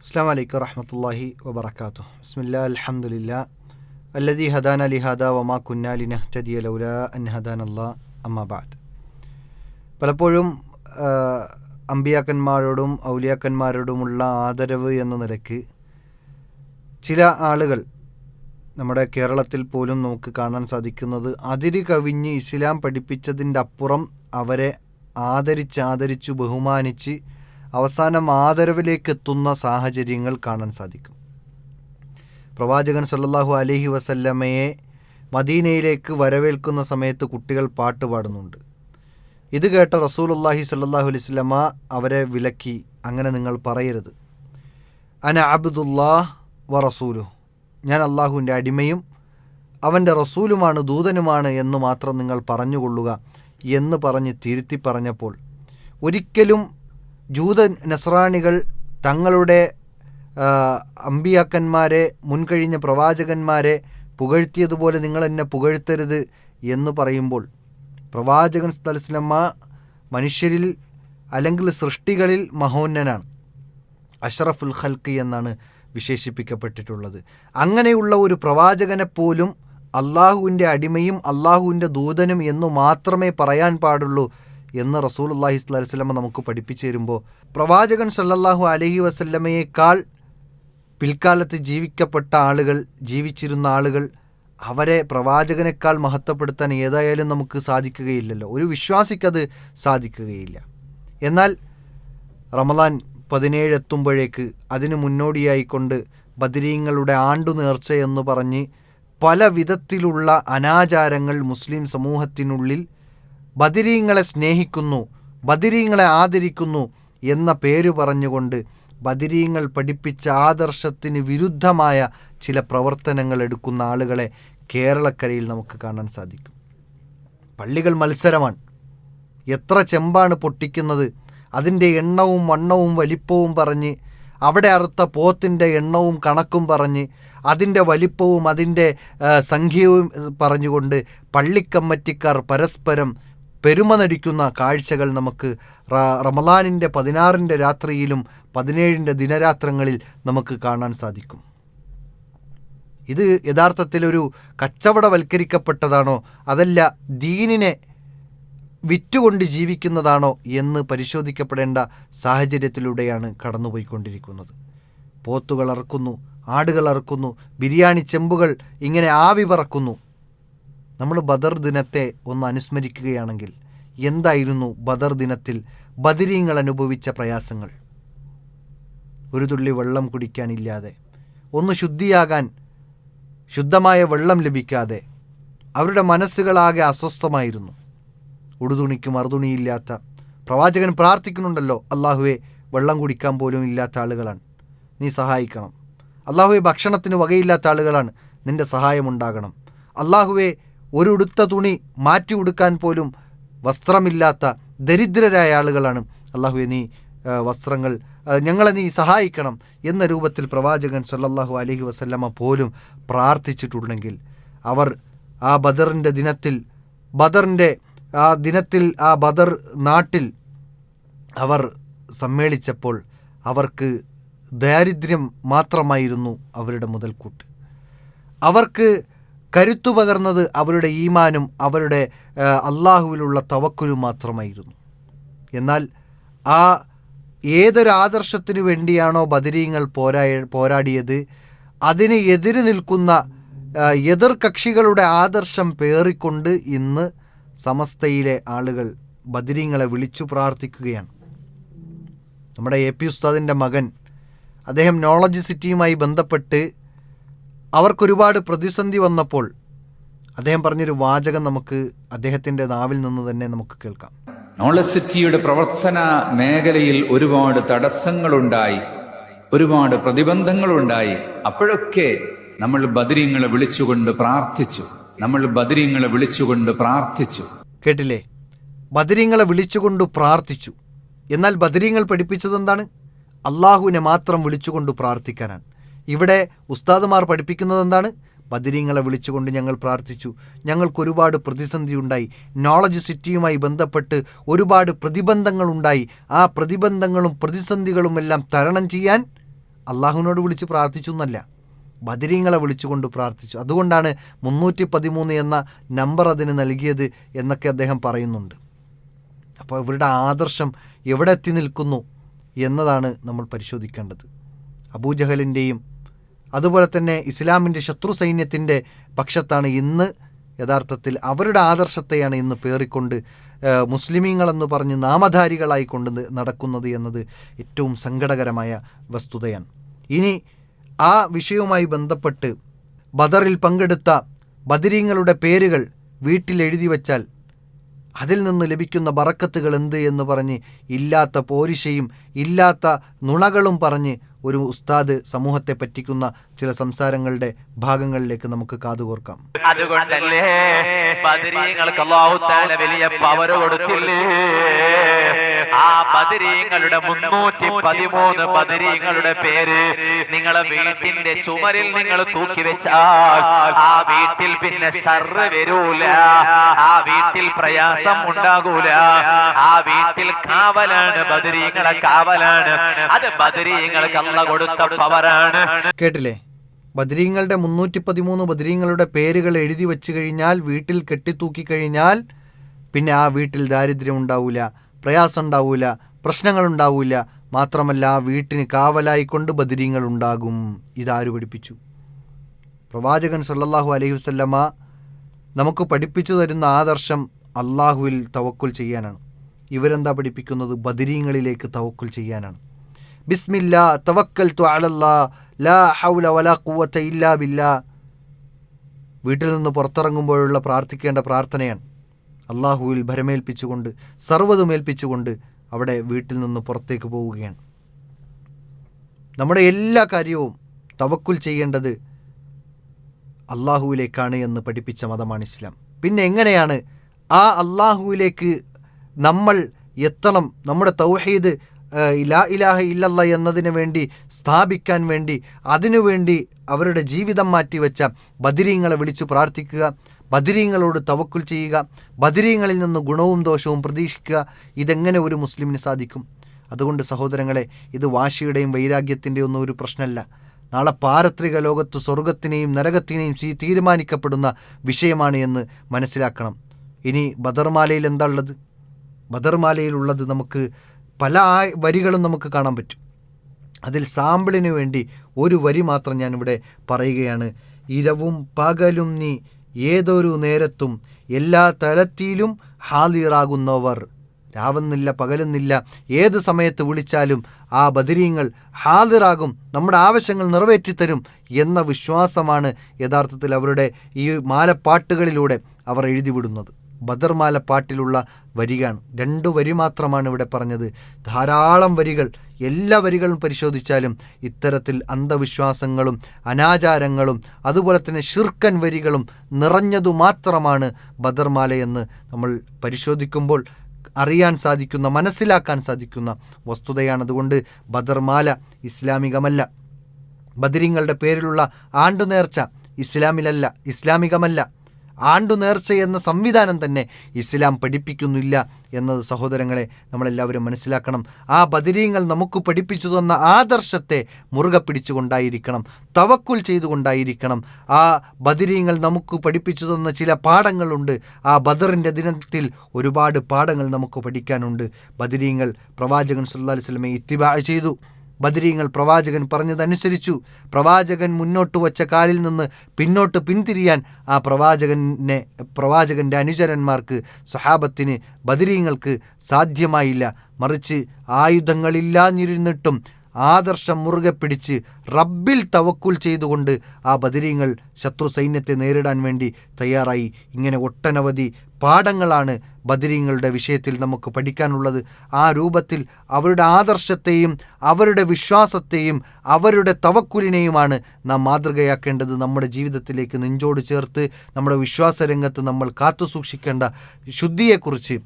അസ്സാം വലൈക്കും വറഹമത്തല്ലാഹി വബർക്കാത്തു ബിസ്മില്ലാ അൽഹംദുലില്ലാ അല്ലദി ഹദാന അലി ഹദ വമാ കുന്നാലി നഹ്തദിയ ലൗല അൻ ഹദാൻ അല്ലാ അമ്മാബാദ് പലപ്പോഴും അമ്പിയാക്കന്മാരോടും ഔലിയാക്കന്മാരോടുമുള്ള ആദരവ് എന്ന നിലയ്ക്ക് ചില ആളുകൾ നമ്മുടെ കേരളത്തിൽ പോലും നമുക്ക് കാണാൻ സാധിക്കുന്നത് അതിര് കവിഞ്ഞ് ഇസ്ലാം പഠിപ്പിച്ചതിന്റെ അപ്പുറം അവരെ ആദരിച്ച് ആദരിച്ചു ബഹുമാനിച്ച് അവസാനം ആദരവിലേക്ക് എത്തുന്ന സാഹചര്യങ്ങൾ കാണാൻ സാധിക്കും. പ്രവാചകൻ സല്ലാഹു അലഹി വസല്ലമയെ മദീനയിലേക്ക് വരവേൽക്കുന്ന സമയത്ത് കുട്ടികൾ പാട്ട് പാടുന്നുണ്ട്. ഇത് കേട്ട റസൂലുള്ളാഹി സല്ലല്ലാഹു അലൈഹി വസല്ലമ അവരെ വിലക്കി അങ്ങനെ നിങ്ങൾ പറയരുത്. അന അബ്ദുല്ലാഹ് വ റസൂലു ഞാൻ അള്ളാഹുവിന്റെ അടിമയും അവന്റെ റസൂലുമാണ് ദൂതനുമാണ് എന്ന് മാത്രം നിങ്ങൾ പറഞ്ഞുകൊള്ളുക എന്ന് പറഞ്ഞ് തിരുത്തി പറഞ്ഞപ്പോൾ ഒരിക്കലും ജൂത നസ്രാണികൾ തങ്ങളുടെ അമ്പിയാക്കന്മാരെ മുൻകഴിഞ്ഞ പ്രവാചകന്മാരെ പുകഴ്ത്തിയതുപോലെ നിങ്ങൾ എന്നെ പുകഴ്ത്തരുത് എന്ന് പറയുമ്പോൾ പ്രവാചകൻ സ്ഥലസ്ലമ്മ മനുഷ്യരിൽ അല്ലെങ്കിൽ സൃഷ്ടികളിൽ മഹോന്നനാണ്. അഷറഫുൽ ഖൽക്ക് എന്നാണ് വിശേഷിപ്പിക്കപ്പെട്ടിട്ടുള്ളത്. അങ്ങനെയുള്ള ഒരു പ്രവാചകനെ പോലും അള്ളാഹുവിന്റെ അടിമയും അള്ളാഹുവിന്റെ ദൂതനും എന്നു മാത്രമേ പറയാൻ പാടുള്ളൂ എന്ന് റസൂൽ അള്ളാഹി വസല്ലമ നമുക്ക് പഠിപ്പിച്ചു തരുമ്പോൾ പ്രവാചകൻ സല്ലല്ലാഹു അലഹി വസല്ലമയേക്കാൾ പിൽക്കാലത്ത് ജീവിക്കപ്പെട്ട ആളുകൾ ജീവിച്ചിരുന്ന ആളുകൾ അവരെ പ്രവാചകനേക്കാൾ മഹത്വപ്പെടുത്താൻ ഏതായാലും നമുക്ക് സാധിക്കുകയില്ലല്ലോ. ഒരു വിശ്വാസിക്കത് സാധിക്കുകയില്ല. എന്നാൽ റമദാൻ പതിനേഴ് എത്തുമ്പോഴേക്ക് അതിനു മുന്നോടിയായിക്കൊണ്ട് ബദരീങ്ങളുടെ ആണ്ടു നേർച്ച എന്ന് പറഞ്ഞ് പല വിധത്തിലുള്ള അനാചാരങ്ങൾ മുസ്ലിം സമൂഹത്തിനുള്ളിൽ ബദിരീങ്ങളെ സ്നേഹിക്കുന്നു ബദിരീങ്ങളെ ആദരിക്കുന്നു എന്ന പേരു പറഞ്ഞുകൊണ്ട് ബദിരീങ്ങൾ പഠിപ്പിച്ച ആദർശത്തിന് വിരുദ്ധമായ ചില പ്രവർത്തനങ്ങൾ എടുക്കുന്ന ആളുകളെ കേരളക്കരയിൽ നമുക്ക് കാണാൻ സാധിക്കും. പള്ളികൾ മത്സരമാണ്. എത്ര ചെമ്പാണ് പൊട്ടിക്കുന്നത്. അതിന്റെ എണ്ണവും വണ്ണവും വലിപ്പവും പറഞ്ഞ് അവിടെ അറുത്ത പോത്തിന്റെ എണ്ണവും കണക്കും പറഞ്ഞ് അതിന്റെ വലിപ്പവും അതിന്റെ സംഖ്യവും പറഞ്ഞുകൊണ്ട് പള്ളിക്കമ്മറ്റിക്കാർ പരസ്പരം പെരുമ നടിക്കുന്ന കാഴ്ചകൾ നമുക്ക് റ- റമദാനിന്റെ പതിനാറിന്റെ രാത്രിയിലും പതിനേഴിന്റെ ദിനരാത്രങ്ങളിൽ നമുക്ക് കാണാൻ സാധിക്കും. ഇത് യഥാർത്ഥത്തിലൊരു കച്ചവടവൽക്കരിക്കപ്പെട്ടതാണോ? അതല്ല ദീനിനെ വിറ്റുകൊണ്ട് ജീവിക്കുന്നതാണോ എന്ന് പരിശോധിക്കപ്പെടേണ്ട സാഹചര്യത്തിലൂടെയാണ് കടന്നുപോയിക്കൊണ്ടിരിക്കുന്നത്. പോത്തുകൾ അറക്കുന്നു ആടുകൾ അറക്കുന്നു ബിരിയാണി ചെമ്പുകൾ ഇങ്ങനെ ആവി പറക്കുന്നു. നമ്മൾ ബദർ ദിനത്തെ ഒന്ന് അനുസ്മരിക്കുകയാണെങ്കിൽ എന്തായിരുന്നു ബദർ ദിനത്തിൽ ബദരീങ്ങൾ അനുഭവിച്ച പ്രയാസങ്ങൾ? ഒരു തുള്ളി വെള്ളം കുടിക്കാനില്ലാതെ ഒന്ന് ശുദ്ധിയാകാൻ ശുദ്ധമായ വെള്ളം ലഭിക്കാതെ അവരുടെ മനസ്സുകളാകെ അസ്വസ്ഥമായിരുന്നു. ഉടുതുണിക്ക് മറുതുണിയില്ലാത്ത പ്രവാചകൻ പ്രാർത്ഥിക്കുന്നുണ്ടല്ലോ അള്ളാഹുവെ വെള്ളം കുടിക്കാൻ പോലും ഇല്ലാത്ത ആളുകളാണ്. നീ സഹായിക്കണം. അള്ളാഹുവെ ഭക്ഷണത്തിന് വകയില്ലാത്ത ആളുകളാണ് നിന്റെ സഹായമുണ്ടാകണം അള്ളാഹുവെ ഒരു ഉടുത്ത തുണി മാറ്റി ഉടുക്കാൻ പോലും വസ്ത്രമില്ലാത്ത ദരിദ്രരായ ആളുകളാണ്. അള്ളാഹുവെ നീ വസ്ത്രങ്ങൾ ഞങ്ങളെ നീ സഹായിക്കണം എന്ന രൂപത്തിൽ പ്രവാചകൻ സല്ലാഹു അലഹി വസല്ലമ പോലും പ്രാർത്ഥിച്ചിട്ടുണ്ടെങ്കിൽ അവർ ആ ബദറിന്റെ ദിനത്തിൽ ബദറിന്റെ ആ ദിനത്തിൽ ആ ബദർ നാട്ടിൽ അവർ സമ്മേളിച്ചപ്പോൾ അവർക്ക് ദാരിദ്ര്യം മാത്രമായിരുന്നു അവരുടെ മുതൽക്കൂട്ട്. അവർക്ക് കരുത്തു പകർന്നത് അവരുടെ ഈമാനും അവരുടെ അള്ളാഹുവിലുള്ള തവക്കുലും മാത്രമായിരുന്നു. എന്നാൽ ആ ഏതൊരു ആദർശത്തിനു വേണ്ടിയാണോ ബദരീങ്ങൾ പോരായ പോരാടിയത് അതിന് എതിര് നിൽക്കുന്ന എതിർ കക്ഷികളുടെ ആദർശം പേറിക്കൊണ്ട് ഇന്ന് സമസ്തയിലെ ആളുകൾ ബദരീങ്ങളെ വിളിച്ചു പ്രാർത്ഥിക്കുകയാണ്. നമ്മുടെ എ പി ഉസ്താദിന്റെ മകൻ അദ്ദേഹം നോളജ് സിറ്റിയുമായി ബന്ധപ്പെട്ട് അവർക്കൊരുപാട് പ്രതിസന്ധി വന്നപ്പോൾ അദ്ദേഹം പറഞ്ഞൊരു വാചകം നമുക്ക് അദ്ദേഹത്തിന്റെ നാവിൽ നിന്ന് തന്നെ നമുക്ക് കേൾക്കാം. നോളജ് സിറ്റിയുടെ പ്രവർത്തന മേഖലയിൽ ഒരുപാട് തടസ്സങ്ങളുണ്ടായി ഒരുപാട് പ്രതിബന്ധങ്ങളുണ്ടായി. അപ്പോഴൊക്കെ നമ്മൾ ബദരീങ്ങളെ വിളിച്ചുകൊണ്ട് പ്രാർത്ഥിച്ചു. നമ്മൾ ബദരീങ്ങളെ വിളിച്ചുകൊണ്ട് പ്രാർത്ഥിച്ചു. കേട്ടില്ലേ? ബദരീങ്ങളെ വിളിച്ചുകൊണ്ട് പ്രാർത്ഥിച്ചു. എന്നാൽ ബദരീങ്ങൾ പഠിപ്പിച്ചത് എന്താണ് അള്ളാഹുവിനെ മാത്രം വിളിച്ചുകൊണ്ട് പ്രാർത്ഥിക്കാനാണ്. ഇവിടെ ഉസ്താദുമാർ പഠിപ്പിക്കുന്നത് എന്താണ്? ബദരീങ്ങളെ വിളിച്ചുകൊണ്ട് ഞങ്ങൾ പ്രാർത്ഥിച്ചു. ഞങ്ങൾക്ക് ഒരുപാട് പ്രതിസന്ധി ഉണ്ടായി. നോളജ് സിറ്റിയുമായി ബന്ധപ്പെട്ട് ഒരുപാട് പ്രതിബന്ധങ്ങളുണ്ടായി ആ പ്രതിബന്ധങ്ങളും പ്രതിസന്ധികളുമെല്ലാം തരണം ചെയ്യാൻ അള്ളാഹുവിനോട് വിളിച്ച് പ്രാർത്ഥിച്ചു എന്നല്ല. ബദരീങ്ങളെ വിളിച്ചുകൊണ്ട് പ്രാർത്ഥിച്ചു. അതുകൊണ്ടാണ് മുന്നൂറ്റി പതിമൂന്ന് എന്ന നമ്പർ അതിന് നൽകിയത് എന്നൊക്കെ അദ്ദേഹം പറയുന്നുണ്ട്. അപ്പോൾ ഇവരുടെ ആദർശം എവിടെ എത്തി നിൽക്കുന്നു എന്നതാണ് നമ്മൾ പരിശോധിക്കേണ്ടത്. അബൂജഹലിന്റെയും അതുപോലെ തന്നെ ഇസ്ലാമിന്റെ ശത്രു സൈന്യത്തിന്റെ പക്ഷത്താണ് ഇന്ന് യഥാർത്ഥത്തിൽ അവരുടെ ആദർശത്തെയാണ് ഇന്ന് പേറിക്കൊണ്ട് മുസ്ലിമീങ്ങളെന്ന് പറഞ്ഞ് നാമധാരികളായി കൊണ്ട് നടക്കുന്നത് എന്നത് ഏറ്റവും സങ്കടകരമായ വസ്തുതയാണ്. ഇനി ആ വിഷയവുമായി ബന്ധപ്പെട്ട് ബദറിൽ പങ്കെടുത്ത ബദരീങ്ങളുടെ പേരുകൾ വീട്ടിൽ എഴുതി വച്ചാൽ അതിൽ നിന്ന് ലഭിക്കുന്ന ബറക്കത്തുകൾ എന്ത് എന്ന് പറഞ്ഞ് ഇല്ലാത്ത പോരിശയും ഇല്ലാത്ത നുണകളും പറഞ്ഞ് ഒരു ഉസ്താദ് സമൂഹത്തെ പറ്റിക്കുന്ന ചില സംസാരങ്ങളുടെ ഭാഗങ്ങളിലേക്ക് നമുക്ക് കാതുകോർക്കാം. അതുകൊണ്ടല്ലേ വലിയ പവർ കൊടുത്തില്ലേ? ആ ബദരീങ്ങളുടെ മുന്നൂറ്റി പതിമൂന്ന് പേര് നിങ്ങളെ വീട്ടിന്റെ ചുമരിൽ നിങ്ങൾ തൂക്കി വെച്ചാൽ ആ വീട്ടിൽ പിന്നെ ഷർറ് വരൂല ആ വീട്ടിൽ പ്രയാസം ഉണ്ടാകൂല ആ വീട്ടിൽ കാവലാണ് ബദരീങ്ങളെ കാവലാണ്. അത് ബദരീങ്ങൾക്ക് കൊടുത്ത പവറാണ്. കേട്ടില്ലേ? ബദരീങ്ങളുടെ മുന്നൂറ്റി പതിമൂന്ന് ബദരീങ്ങളുടെ പേരുകൾ എഴുതി വെച്ച് കഴിഞ്ഞാൽ വീട്ടിൽ കെട്ടിത്തൂക്കി കഴിഞ്ഞാൽ പിന്നെ ആ വീട്ടിൽ ദാരിദ്ര്യം ഉണ്ടാവില്ല പ്രയാസം ഉണ്ടാവില്ല പ്രശ്നങ്ങൾ ഉണ്ടാവില്ല മാത്രമല്ല ആ വീട്ടിന് കാവലായിക്കൊണ്ട് ബദരീങ്ങൾ ഉണ്ടാകും. ഇതാര് പഠിപ്പിച്ചു? പ്രവാചകൻ സല്ലാഹു അലൈഹി വസല്ലമ നമുക്ക് പഠിപ്പിച്ചു തരുന്ന ആദർശം അള്ളാഹുവിൽ തവക്കുൽ ചെയ്യാനാണ്. ഇവരെന്താ പഠിപ്പിക്കുന്നത്? ബദരീങ്ങളിലേക്ക് തവക്കുൽ ചെയ്യാനാണ്. ബിസ്മില്ല തവക്കൽ അലല്ലാ ലാ ഹൗല വലാ ഖുവത ഇല്ലാ ബില്ലാ. വീട്ടിൽ നിന്ന് പുറത്തിറങ്ങുമ്പോഴുള്ള പ്രാർത്ഥിക്കേണ്ട പ്രാർത്ഥനയാണ്. അള്ളാഹുവിൽ ഭരമേൽപ്പിച്ചുകൊണ്ട് സർവതുമേൽപ്പിച്ചുകൊണ്ട് അവിടെ വീട്ടിൽ നിന്ന് പുറത്തേക്ക് പോവുകയാണ്. നമ്മുടെ എല്ലാ കാര്യവും തവക്കുൽ ചെയ്യേണ്ടത് അള്ളാഹുവിലേക്കാണ് എന്ന് പഠിപ്പിച്ച മതമാണ് ഇസ്ലാം. പിന്നെ എങ്ങനെയാണ് ആ അള്ളാഹുവിലേക്ക് നമ്മൾ എത്തണം നമ്മുടെ തൗഹീദ് ഇലാ ഇലാഹ ഇല്ലല്ല എന്നതിന് വേണ്ടി സ്ഥാപിക്കാൻ വേണ്ടി അതിനുവേണ്ടി അവരുടെ ജീവിതം മാറ്റിവെച്ച ബദിരീങ്ങളെ വിളിച്ചു പ്രാർത്ഥിക്കുക ബദിരീങ്ങളോട് തവക്കുൽ ചെയ്യുക ബദിരീങ്ങളിൽ നിന്ന് ഗുണവും ദോഷവും പ്രതീക്ഷിക്കുക. ഇതെങ്ങനെ ഒരു മുസ്ലിമിന് സാധിക്കും? അതുകൊണ്ട് സഹോദരങ്ങളെ ഇത് വാശിയുടെയും വൈരാഗ്യത്തിന്റെയും ഒന്നും ഒരു പ്രശ്നമല്ല. നാളെ പാരത്രിക ലോകത്ത് സ്വർഗത്തിനെയും നരകത്തിനെയും തീരുമാനിക്കപ്പെടുന്ന വിഷയമാണ് എന്ന് മനസ്സിലാക്കണം. ഇനി ബദർമാലയിൽ എന്താ ഉള്ളത്? ബദർമാലയിലുള്ളത് നമുക്ക് പല വരികളും നമുക്ക് കാണാൻ പറ്റും. അതിൽ സാമ്പിളിന് വേണ്ടി ഒരു വരി മാത്രം ഞാനിവിടെ പറയുകയാണ്. ഇരവും പകലും നീ ഏതൊരു നേരത്തും എല്ലാ തലത്തിലും ഹാലിറാകുന്നവർ രാവുന്നില്ല പകലുന്നില്ല ഏത് സമയത്ത് വിളിച്ചാലും ആ ബദരീങ്ങൾ ഹാദിറാകും നമ്മുടെ ആവശ്യങ്ങൾ നിറവേറ്റിത്തരും എന്ന വിശ്വാസമാണ് യഥാർത്ഥത്തിൽ അവരുടെ ഈ മാലപ്പാട്ടുകളിലൂടെ അവർ എഴുതിവിടുന്നത്. ബദർമാല പാട്ടിലുള്ള വരികയാണ് രണ്ടു വരി മാത്രമാണ് ഇവിടെ പറഞ്ഞത്. ധാരാളം വരികൾ എല്ലാ വരികളും പരിശോധിച്ചാലും ഇത്തരത്തിൽ അന്ധവിശ്വാസങ്ങളും അനാചാരങ്ങളും അതുപോലെ തന്നെ ഷിർക്കൻ വരികളും നിറഞ്ഞതു മാത്രമാണ് ബദർമാലയെന്ന് നമ്മൾ പരിശോധിക്കുമ്പോൾ അറിയാൻ സാധിക്കുന്ന മനസ്സിലാക്കാൻ സാധിക്കുന്ന വസ്തുതയാണ്. അതുകൊണ്ട് ബദർമാല ഇസ്ലാമികമല്ല. ബദരിങ്ങളുടെ പേരിലുള്ള ആണ്ടുനേർച്ച ഇസ്ലാമിലല്ല ഇസ്ലാമികമല്ല. ആണ്ടുനേർച്ച എന്ന സംവിധാനം തന്നെ ഇസ്ലാം പഠിപ്പിക്കുന്നില്ല എന്നത് സഹോദരങ്ങളെ നമ്മളെല്ലാവരും മനസ്സിലാക്കണം. ആ ബദരീങ്ങൾ നമുക്ക് പഠിപ്പിച്ചു തന്ന ആദർശത്തെ മുറുകെ പിടിച്ചുകൊണ്ടായിരിക്കണം തവക്കുൽ ചെയ്തുകൊണ്ടായിരിക്കണം. ആ ബദരീങ്ങൾ നമുക്ക് പഠിപ്പിച്ചു തന്ന ചില പാഠങ്ങളുണ്ട്. ആ ബദറിന്റെ ദിനത്തിൽ ഒരുപാട് പാഠങ്ങൾ നമുക്ക് പഠിക്കാനുണ്ട്. ബദരീങ്ങൾ പ്രവാചകൻ സുല്ലാ ഇത്തിബ ഇത്തിബാ ചെയ്തു. ബദരീങ്ങൾ പ്രവാചകൻ പറഞ്ഞതനുസരിച്ചു. പ്രവാചകൻ മുന്നോട്ട് വച്ച കാലിൽ നിന്ന് പിന്നോട്ട് പിന്തിരിയാൻ ആ പ്രവാചകനെ പ്രവാചകന്റെ അനുചരന്മാർക്ക് സ്വഹാബത്തിന് ബദരീങ്ങൾക്ക് സാധ്യമായില്ല. മറിച്ച് ആയുധങ്ങളില്ലാഞ്ഞിരുന്നിട്ടും ആദർശം മുറുകെ പിടിച്ച് റബ്ബിൽ തവക്കുൽ ചെയ്തുകൊണ്ട് ആ ബദരീങ്ങൾ ശത്രു സൈന്യത്തെ നേരിടാൻ വേണ്ടി തയ്യാറായി. ഇങ്ങനെ ഒട്ടനവധി പാഠങ്ങളാണ് ബദരീങ്ങളുടെ വിഷയത്തിൽ നമുക്ക് പഠിക്കാനുള്ളത് ആ രൂപത്തിൽ അവരുടെ ആദർശത്തെയും അവരുടെ വിശ്വാസത്തെയും അവരുടെ തവക്കുലിനെയുമാണ് നാം മാതൃകയാക്കേണ്ടത്. നമ്മുടെ ജീവിതത്തിലേക്ക് നെഞ്ചോട് ചേർത്ത് നമ്മുടെ വിശ്വാസരംഗത്ത് നമ്മൾ കാത്തു സൂക്ഷിക്കേണ്ട ശുദ്ധിയെക്കുറിച്ച്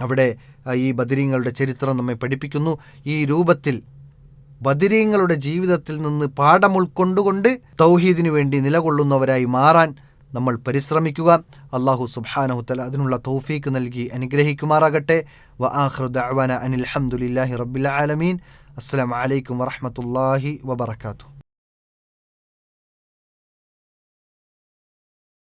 അവിടെ ഈ ബദരീങ്ങളുടെ ചരിത്രം നമ്മെ പഠിപ്പിക്കുന്നു. ഈ രൂപത്തിൽ ബദരീങ്ങളുടെ ജീവിതത്തിൽ നിന്ന് പാഠം ഉൾക്കൊണ്ടുകൊണ്ട് തൗഹീദിനു വേണ്ടി നിലകൊള്ളുന്നവരായി മാറാൻ നമ്മൾ പരിശ്രമിക്കുക. അള്ളാഹു സുബാനഹുത്തല അതിനുള്ള തൗഫീക്ക് നൽകി അനുഗ്രഹിക്കുമാറാകട്ടെ. വ ആഖിറു ദഅ്വാന അനിൽ ഹംദുലില്ലാഹി റബ്ബിൽ ആലമീൻ. അസ്സലാമു അലൈക്കും വറഹ്മത്തുള്ളാഹി വബറകാതുഹു.